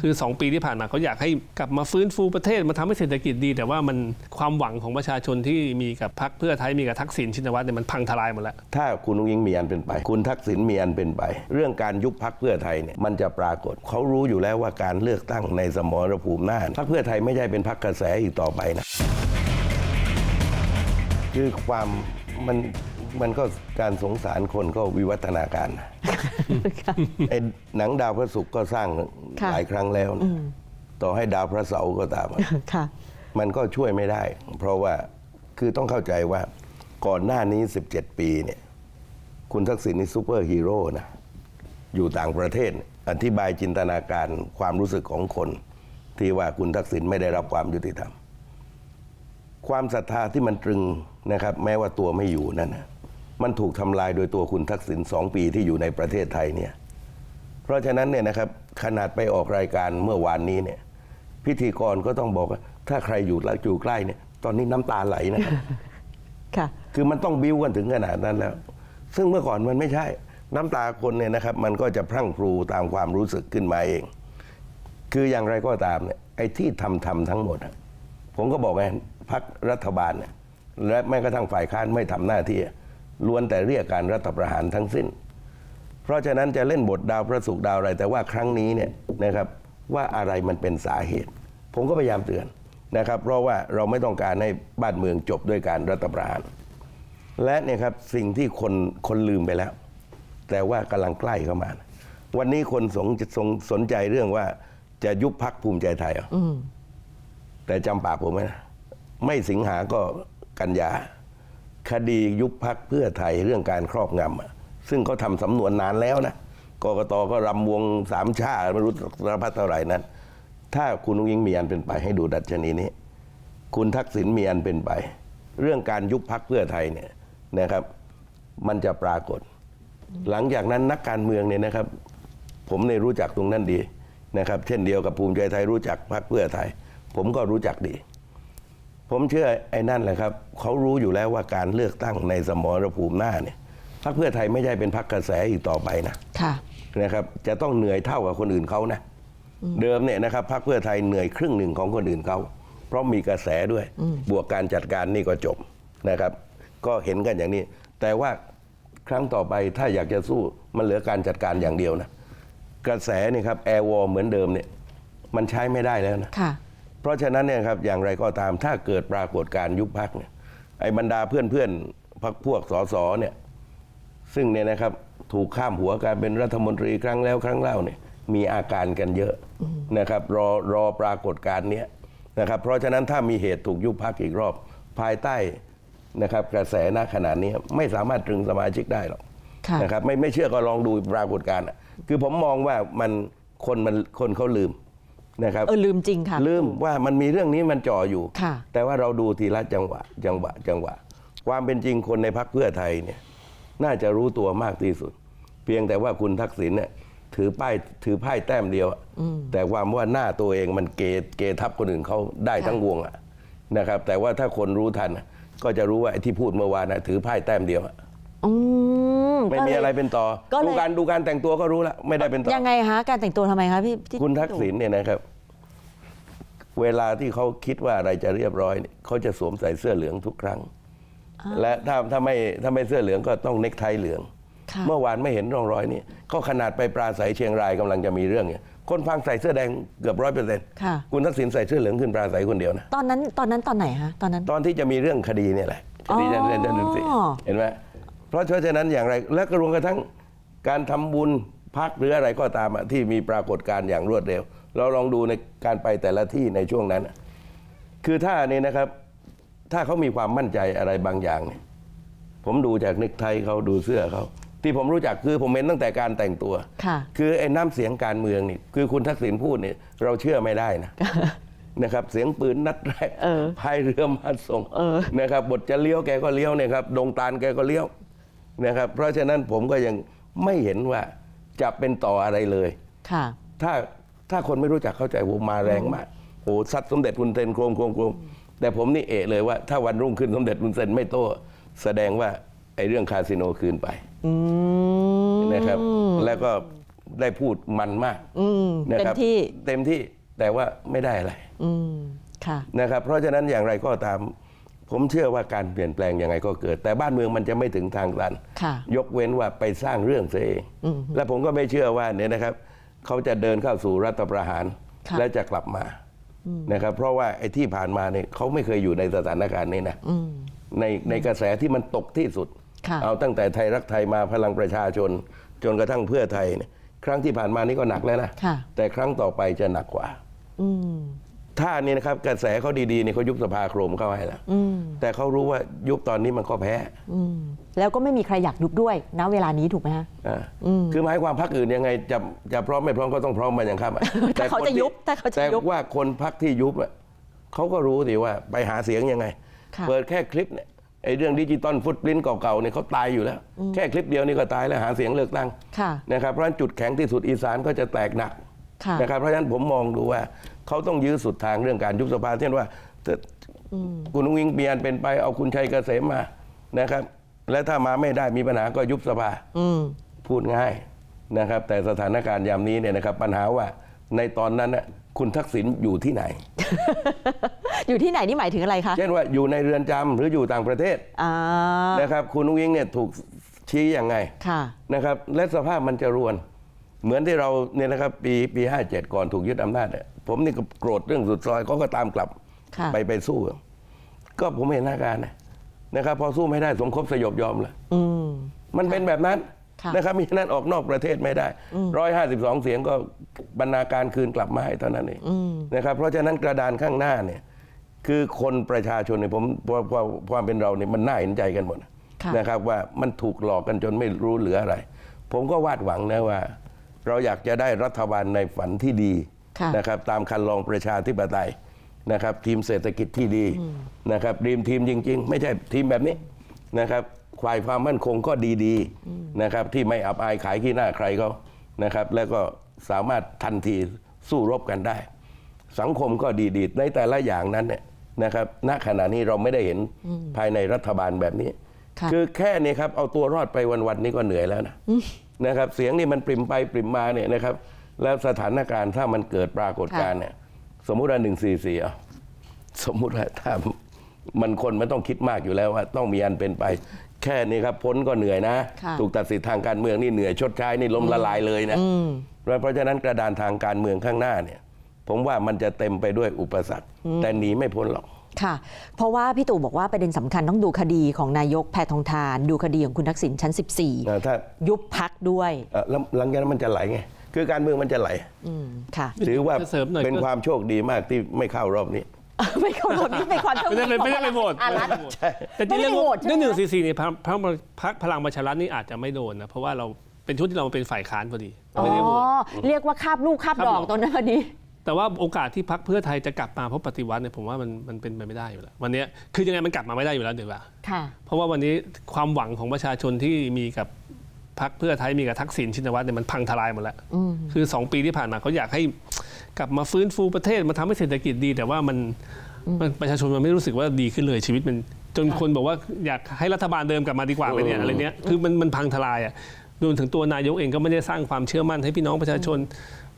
คือ 2 ปีที่ผ่านมาเขาอยากให้กลับมาฟื้นฟูประเทศมาทำให้เศรษฐกิจดี แต่ว่ามันความหวังของประชาชนที่มีกับพรรคเพื่อไทยมีกับทักษิณชินวัตรเนี่ยมันพังทลายหมดแล้ว ถ้าคุณนุ้งยิงมีอันเป็นไป คุณทักษิณมีอันเป็นไป เรื่องการยุบพักเพื่อไทยเนี่ยมันจะปรากฏเขารู้อยู่แล้วว่าการเลือกตั้งในสมรภูมิหน้าพักเพื่อไทยไม่ใช่เป็นพักกระแสอีกต่อไปนะคือความมัน มันก็การสงสารคนก็วิวัฒนาการนะไอ้หนังดาวพระศุกร์ก็สร้างค่ะหลายครั้งแล้วนะต่อให้ดาวพระเสาร์ก็ตามค่ะ มันก็ช่วยไม่ได้ เพราะว่าคือต้องเข้าใจว่าก่อนหน้านี้ 17 ปีเนี่ย คุณทักษิณนี่ซูเปอร์ฮีโร่นะ อยู่ต่างประเทศ อธิบายจินตนาการความรู้สึกของคน ที่ว่าคุณทักษิณไม่ได้รับความยุติธรรม ความศรัทธาที่มันตรึงนะครับ แม้ว่าตัวไม่อยู่นั่นนะ มันถูกทำลายโดยตัวคุณทักษิณสองปีที่อยู่ในประเทศไทยเนี่ยเพราะฉะนั้นเนี่ยนะครับขนาดไปออกรายการเมื่อวานนี้เนี่ยพิธีกรก็ต้องบอกว่า ถ้าใครอยู่ละอยู่ใกล้เนี่ยตอนนี้น้ำตาไหลนะครับค่ะคือมันต้องบิ้วกันถึงขนาดนั้นแล้ว ซึ่งเมื่อก่อนมันไม่ใช่ น้ำตาคนเนี่ยนะครับ มันก็จะพรั่งพรูตามความรู้สึกขึ้นมาเอง คืออย่างไรก็ตามเนี่ยไอ้ที่ทำทำทั้งหมดอะผมก็บอกไงพักรัฐบาลเนี่ยและแม้กระทั่งฝ่ายค้านไม่ทำหน้าที่อะ ล้วนแต่เรียกการรัฐประหารทั้งสิ้น เพราะฉะนั้นจะเล่นบทดาวพระศุกร์ดาวอะไร แต่ว่าครั้งนี้เนี่ยนะครับว่าอะไรมันเป็นสาเหตุ ผมก็พยายามเตือนนะครับ เพราะว่าเราไม่ต้องการให้บ้านเมืองจบด้วยการรัฐประหาร และเนี่ยครับสิ่งที่คนคนลืมไปแล้ว แต่ว่ากำลังใกล้เข้ามานะวันนี้คนสงสงสนใจเรื่องว่าจะยุบพักภูมิใจไทยเหรออแต่จำปากผมไหมนะไม่สิงหาก็กันยา คดียุบพักเพื่อไทยเรื่องการครอบงำซึ่งเขาทำสำนวนนานแล้วนะกกตก็รำวงสามชาติไม่รู้สารพัดเท่าไหร่นั้น ถ้าคุณยิ่งมีอันเป็นไปให้ดูดัชนีนี้ คุณทักษิณมีอันเป็นไป เรื่องการยุบพักเพื่อไทยเนี่ยนะครับ มันจะปรากฏ หลังจากนั้นนักการเมืองเนี่ยนะครับ ผมเนี่ยรู้จักตรงนั้นดีนะครับ เช่นเดียวกับภูมิใจไทยรู้จักพักเพื่อไทย ผมก็รู้จักดี ผมเชื่อไอ้นั่นแหละครับเขารู้อยู่แล้วว่าการเลือกตั้งในสมรภูมิหน้าเนี่ยพรรคเพื่อไทยไม่ใช่เป็นพรรคกระแสอีกต่อไปนะค่ะนะครับ จะต้องเหนื่อยเท่ากับคนอื่นเขานะเดิมเนี่ยนะครับพรรคเพื่อไทยเหนื่อยครึ่งหนึ่งของคนอื่นเขาเพราะมีกระแสด้วย บวกการจัดการนี่ก็จบนะครับ ก็เห็นกันอย่างนี้ แต่ว่าครั้งต่อไปถ้าอยากจะสู้มันเหลือการจัดการอย่างเดียวนะกระแสนี่ครับแอร์วอลเหมือนเดิมเนี่ยมันใช้ไม่ได้แล้วนะค่ะเพ ราะฉะนั้นเนี่ยครับอย่างไรก็ตามถ้าเกิดปรากฏการยุบพักเนี่ยไอ้บรรดาเพื่อนเพื่อนๆพักพวกสสเนี่ยซึ่งเนี่ยนะครับถูกข้ามหัวการเป็นรัฐมนตรีครั้งแล้วครั้งเล่าเนี่ยมีอาการกันเยอะนะครับรอรอปรากฏการณ์เนี้ยนะครับเพราะฉะนั้นถ้ามีเหตุถูกยุบพักอีกรอบ ภายใต้นะครับกระแสณขนาดนี้ไม่สามารถตรึงสมาชิกได้หรอกค่ะนะครับไม่ไม่เชื่อก็ลองดูปรากฏการณ์อะคือผมมองว่ามันคนมันคนเขาลืม นะครับเออลืมจริงค่ะ ลืมว่ามันมีเรื่องนี้มันจ่ออยู่ ค่ะ แต่ว่าเราดูทีละจังหวะจังหวะจังหวะ ความเป็นจริงคนในพักเพื่อไทยเนี่ยน่าจะรู้ตัวมากที่สุด เพียงแต่ว่าคุณทักษิณเนี่ยถือป้ายถือไพ่แต้มเดียวอะแต่ความว่าหน้าตัวเองมันเกเกทับคนอื่นเขาได้ทั้งวงอะนะครับ แต่ว่าถ้าคนรู้ทันอะก็จะรู้ว่าไอ้ที่พูดเมื่อวานนะถือไพ่แต้มเดียวอะ อืม ไม่ก็มีเลยอะไรเป็นต่อ ก็เลย ดูการดูการแต่งตัวก็รู้แล้วไม่ได้เป็นต่อ ยังไงคะการแต่งตัวทำไมคะพี่ที่คุณทักษิณเนี่ยนะครับ เวลาที่เขาคิดว่าอะไรจะเรียบร้อยเนี่ยเขาจะสวมใส่เสื้อเหลืองทุกครั้ง และถ้าถ้าไม่ถ้าไม่เสื้อเหลืองก็ต้องเน็กไทเหลือง ค่ะเมื่อวานไม่เห็นร่องรอยนี้ก็ขนาดไปปราศัยเชียงรายกำลังจะมีเรื่องเนี่ยคนฟังใส่เสื้อแดงเกือบร้อยเปอร์เซ็นต์ค่ะ คุณทักษิณใส่เสื้อเหลืองขึ้นปราศัยคนเดียวนะ ตอนนั้นตอนนั้นตอนไหนคะตอนนั้น ตอนที่จะมีเรื่องคดีเนี่ยแหละคดีอ๋อจันทร์จันทร์สิเห็นไหม เพราะฉะนั้นอย่างไร และกระรวมกระทั่งการทำบุญพักหรืออะไรก็ตามอะที่มีปรากฏการณ์อย่างรวดเร็ว เราลองดูในการไปแต่ละที่ในช่วงนั้นอะคือถ้านี่นะครับ ถ้าเขามีความมั่นใจอะไรบางอย่างเนี่ยผมดูจากนิกไทเขาดูเสื้อเขาที่ผมรู้จักคือผมเห็นตั้งแต่การแต่งตัวค่ะคือไอ้น้ำเสียงการเมืองนี่คือคุณทักษิณพูดเนี่ยเราเชื่อไม่ได้นะนะครับเสียงปืนนัดแรกเออพายเรือมาส่งเออนะครับบทจะเลี้ยวแกก็เลี้ยวเนี่ยครับดงตาลแกก็เลี้ยว นะครับเพราะฉะนั้นผมก็ยังไม่เห็นว่าจะเป็นต่ออะไรเลยค่ะ ถ้าถ้าคนไม่รู้จักเข้าใจผมมาแรงมากโอ้ซัดสมเด็จคุณเซนโครมโครมโครมแต่ผมนี่เอะเลยว่า ถ้าวันรุ่งขึ้นสมเด็จคุณเซนไม่โต้แสดงว่าไอ้เรื่องคาสิโนคืนไปอืมนะครับ แล้วก็ได้พูดมันมากอืมนะเต็คมรับที่เต็มที่แต่ว่าไม่ได้อะไรอืมค่ะนะครับ เพราะฉะนั้นอย่างไรก็ตาม ผมเชื่อว่าการเปลี่ยนแปลงยังไงก็เกิด แต่บ้านเมืองมันจะไม่ถึงทางตันค่ะยกเว้นว่าไปสร้างเรื่องเสียเอง และผมก็ไม่เชื่อว่าเนี่ยนะครับ เขาจะเดินเข้าสู่รัฐประหารค่ะและจะกลับมานะครับ เพราะว่าไอ้ที่ผ่านมาเนี่ยเขาไม่เคยอยู่ในสถานการณ์นี้นะในในกระแสที่มันตกที่สุดค่ะเอาตั้งแต่ไทยรักไทยมาพลังประชาชน จนกระทั่งเพื่อไทยเนี่ยครั้งที่ผ่านมานี่ก็หนักแล้วนะค่ะแต่ครั้งต่อไปจะหนักกว่าอืม ถ้านี่นะครับกระแสเขาดีๆเนี่ยเขายุบสภาโครมเข้าให้แล้วอืมแต่เขารู้ว่ายุบตอนนี้มันก็แพ้อืมแล้วก็ไม่มีใครอยากยุบด้วยณเวลานี้ถูกไหมฮะอ่าคือหมายความพักอื่นยังไงจะจะพร้อมไม่พร้อมก็ต้องพร้อมมาอย่างครับถ้าเขาจะยุบถ้าเขาจะยุบแต่ว่าคนพักที่ยุบอะเขาก็รู้สิว่าไปหาเสียงยังไงค่ะเปิดแค่คลิปเนี่ยไอ้เรื่องดิจิตอลฟุตปรินต์เก่าๆเนี่ยเขาตายอยู่แล้ว แค่คลิปเดียวนี่ก็ตายแล้วหาเสียงเลือกตั้งค่ะนะครับเพราะฉะนั้นจุดแข็งที่สุดอีสานก็จะแตกหนักค่ะนะครับเพราะฉะนั้นผมมองดูว่า เขาต้องยื้อสุดทางเรื่องการยุบสภาเช่นว่าถ้าคุณนุ้งอิงเปียนเป็นไปเอาคุณชัยเกษมมานะครับ และถ้ามาไม่ได้มีปัญหาก็ยุบสภาอืมพูดง่ายนะครับ แต่สถานการณ์ยามนี้เนี่ยนะครับ ปัญหาว่าในตอนนั้นน่ะคุณทักษิณอยู่ที่ไหน อยู่ที่ไหนนี่หมายถึงอะไรคะ เช่นว่าอยู่ในเรือนจำหรืออยู่ต่างประเทศอ่านะครับ คุณนุ้งอิงเนี่ยถูกชี้ยังไงค่ะนะครับ และสภาพมันจะรวน เหมือนที่เราเนี่ยนะครับ ปีปีห้าเจ็ดก่อนถูกยึดอำนาจเนี่ย ผมนี่ก็โกรธเรื่องสุดซอยเขาก็ตามกลับค่ะไปไปสู้ ก็ผมเห็นหน้าการนะนะครับ พอสู้ไม่ได้สมคบสยบยอมเลยอืมมันเป็นแบบนั้นค่ะนะครับมีฉะนั้นออกนอกประเทศไม่ได้ร้อยห้าสิบสองเสียงก็บรรณาการคืนกลับมาให้เท่านั้นเองนะครับ เพราะฉะนั้นกระดานข้างหน้าเนี่ย คือคนประชาชนเนี่ยผมพอพอความเป็นเราเนี่ยมันน่าเห็นใจกันหมดค่ะนะครับ ว่ามันถูกหลอกกันจนไม่รู้เหลืออะไร ผมก็วาดหวังนะว่า เราอยากจะได้รัฐบาลในฝันที่ดีค่ะ นะครับตามคันลองประชาธิปไตยนะครับทีมเศรษฐกิจที่ดีนะครับดีมทีมจริง ๆ ไม่ใช่ทีมแบบนี้นะครับควายความมั่นคงก็ดีๆนะครับที่ไม่อับอายขายขี้หน้าใครเขานะครับแล้วก็สามารถทันทีสู้รบกันได้ สังคมก็ดีๆในแต่ละอย่างนั้นเนี่ยนะครับณขณะนี้เราไม่ได้เห็นภายในรัฐบาลแบบนี้ค่ะคือแค่นี้ครับเอาตัวรอดไปวันๆนี้ก็เหนื่อยแล้วนะนะครับเสียงนี่มันปริมไปปริมมาเนี่ยนะครับ แล้วสถานการณ์ถ้ามันเกิดปรากฏการณ์เนี่ย สมมุติว่าหนึ่งสี่สี่อะสมมุติว่าถ้ามันคนมันต้องคิดมากอยู่แล้วว่าต้องมีอันเป็นไป แค่นี้ครับพ้นก็เหนื่อยนะค่ะถูกตัดสิทธิ์ทางการเมืองนี่เหนื่อยชดใช้นี่ล้มละลายเลยนะเพราะฉะนั้นกระดานทางการเมืองข้างหน้าเนี่ย ผมว่ามันจะเต็มไปด้วยอุปสรรค แต่หนีไม่พ้นหรอกค่ะ เพราะว่าพี่ตู่บอกว่าประเด็นสำคัญต้องดูคดีของนายกแพทองทาน ดูคดีของคุณทักษิณชั้นนะถ้า14 ยุบพักด้วยเอ่อแล้วหลังจากนั้นมันจะไหลไง คือการเมืองมันจะไหลอืมค่ะถือว่าจะเสริมหน่อย เป็นก็ความโชคดีมากที่ไม่เข้ารอบนี้ ไม่เข้ารอบนี่เป็นความโชคไม่ได้ดีไม่ได้ไปโหวตอารัฐ แต่จริงๆไม่ได้เรื่องโหวตใช่ไหม เรื่องหนึ่งสี่สี่เนี่ยพรรคพรรคพรรคพลังประชารัฐนี่อาจจะไม่โดนนะเพราะว่าเราเป็นช่วงที่เราเป็นฝ่ายค้านพอดีอ๋อไม่ได้โหวตเรียกว่าคาบลูกคาบคาบดดออก กตอนนั้นพอดี แต่ว่าโอกาสที่พรรคเพื่อไทยจะกลับมาเพราะปฏิวัติเนี่ยผมว่ามันมันเป็นไปไม่ได้อยู่แล้ววันเนี้ยคือยังไงมันกลับมาไม่ได้อยู่แล้วเดี๋ยวว่าค่ะ เพราะว่าวันนี้ความหวังของประชาชนที่มีกับ พรรคเพื่อไทยมีกับทักษิณชินวัตรเนี่ยมันพังทลายหมดแล้วคือสองปีที่ผ่านมาเขาอยากให้กลับมาฟื้นฟูประเทศมาทำให้เศรษฐกิจดี แต่ว่ามันมันประชาชนมันไม่รู้สึกว่าดีขึ้นเลยชีวิตมันจนคนบอกว่าอยากให้รัฐบาลเดิมกลับมาดีกว่าไหมเนี่ยอะไรเนี้ยคือมันมันพังทลายอะรวมถึงตัวนายกเองก็ไม่ได้สร้างความเชื่อมั่นให้พี่น้องประชาชน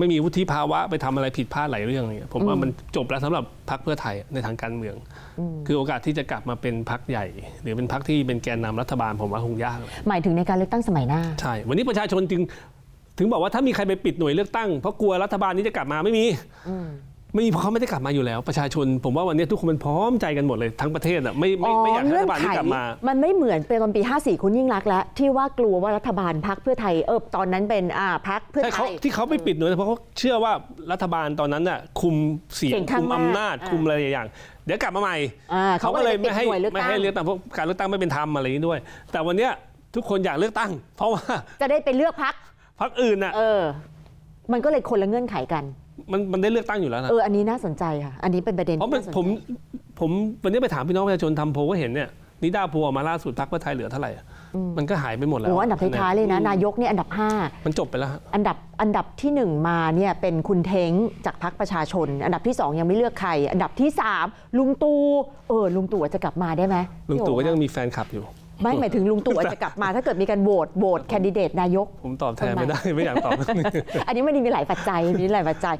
ไม่มีวุฒิภาวะไปทำอะไรผิดพลาดหลายเรื่องเนี่ยผมว่ามันจบแล้วสำหรับพรรคเพื่อไทยในทางการเมือง คือโอกาสที่จะกลับมาเป็นพรรคใหญ่ หรือเป็นพรรคที่เป็นแกนนำรัฐบาลผมว่าคงยากเลยหมายถึงในการเลือกตั้งสมัยหน้าใช่วันนี้ประชาชนจึง ถึงบอกว่าถ้ามีใครไปปิดหน่วยเลือกตั้งเพราะกลัวรัฐบาลนี้จะกลับมาไม่มี ไม่มีเพราะเขาไม่ได้กลับมาอยู่แล้ว ประชาชน ผมว่าวันนี้ทุกคนมันพร้อมใจกันหมดเลยทั้งประเทศอะไม่ไม่ไม่อยากให้รัฐบาลนี้กลับมา มันไม่เหมือนเป็นตอนปี 54 คุณยิ่งรักษณ์แล้ว ที่ว่ากลัวว่ารัฐบาลพักเพื่อไทยเออตอนนั้นเป็นอ่าพักเพื่อใช่ไทเขายที่เขาไม่ปิดหน่วยเพราะเขาเชื่อว่ารัฐบาลตอนนั้นน่ะคุมเสียงเสียงข้างคุมอำนาจมากคุมอะไรอย่างเดี๋ยวกลับมาใหม่อ่าเขาเขาก็ก็เลเลยยปิดไม่ให้หน่วยเลือกตั้งไม่ให้เลือกตั้งเพราะการเลือกตั้งไม่เป็นธรรมอะไรอย่างนี้ด้วย แต่วันเนี้ยทุกคนอยากเลือกตั้ง เพราะว่าจะได้ไปเลือกพักพรรคอื่นน่ะเออมันก็เลยคนละเงื่อนไขกัน มันมันได้เลือกตั้งอยู่แล้วนะเออ อันนี้น่าสนใจค่ะ อันนี้เป็นประเด็นเพราะมันที่น่าสนใจผมผมวันนี้ไปถามพี่น้องประชาชนทำโพลก็เห็นเนี่ยนิดาโพลออกมาล่าสุดพรรคเพื่อไทยเหลือเท่าไหร่อะมันก็หายไปหมดแล้วโอ้อันดับท้ายๆเลยนะ นายกเนี่ยอันดับ มันจบไปแล้วฮะ5 อันดับอันดับที่1 มาเนี่ยเป็นคุณเท้งจากพักประชาชน อันดับที่ 2 ยังไม่เลือกใคร อันดับที่ 3 ลุงตู่เออลุงตู่อาจจะกลับมาได้ไหมลุงตู่ก็พี่โอ๋ยังมีแฟนคลับอยู่ ไม่หมายถึงลุงตู่อาจจะกลับมาถ้าเกิดมีการโหวตโหวตแคนดิเดตนายก ผมตอบแทนไม่ได้ไม่อยากตอบ อันนี้มันมีหลายปัจจัยมีหลายปัจจัย